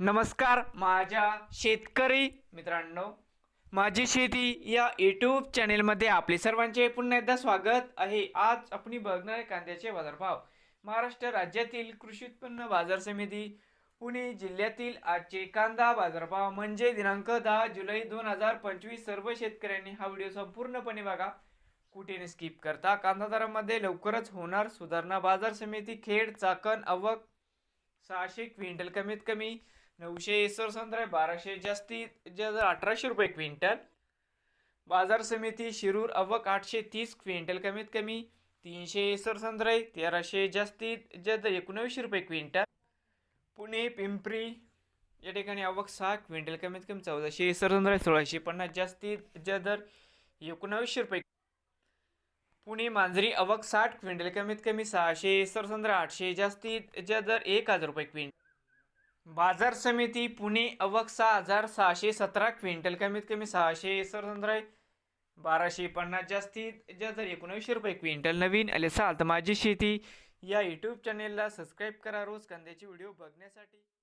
नमस्कार माझ्या शेतकरी मित्रांनो. माझी शेती या यूट्यूब चॅनेलमध्ये आपले सर्वांचे पुन्हा एकदा स्वागत आहे. आज आपण बघणार आहे कांद्याचे बाजारभाव. महाराष्ट्र राज्यातील कृषी उत्पन्न बाजार समिती पुणे जिल्ह्यातील आजचे कांदा बाजारभाव म्हणजे दिनांक दहा जुलै दोन हजार पंचवीस. सर्व शेतकऱ्यांनी हा व्हिडिओ संपूर्णपणे बघा. कुठे स्किप करता कांदा दरामध्ये लवकरच होणार सुधारणा. बाजार समिती खेड चाकण अवक सहाशे क्विंटल कमीत कमी नऊशे सरसंद्र बाराशे जास्तीत जास्त अठराशे रुपये क्विंटल. बाजार समिती शिरूर अवक आठशे तीस क्विंटल कमीत कमी. तीनशे सरसंद्र तेराशे जास्तीत जास्त एकोणवीसशे रुपये क्विंटल. पुणे पिंपरी या ठिकाणी अवक सहा क्विंटल कमीत कमी. चौदाशे सरसंद्र सोळाशे पन्नास जास्तीत जास्त एकोणावीसशे रुपये. पुणे मांजरी अवक साठ क्विंटल कमीत कमी. सहाशे सरसंद्र आठशे जास्तीत जास्त एक हजार रुपये क्विंटल. बाजार समिती पुणे अवक सहा हजार सहाशे सतरा क्विंटल कमीत कमी सहाशे सरसंद्र बाराशे पन्नास जास्तीत जास्त एकोणीसशे रुपये क्विंटल नवीन आले साल तर माझी शेती या यूट्यूब चॅनेलला सबस्क्राईब करा. रोज कांद्याचे व्हिडिओ बघण्यासाठी.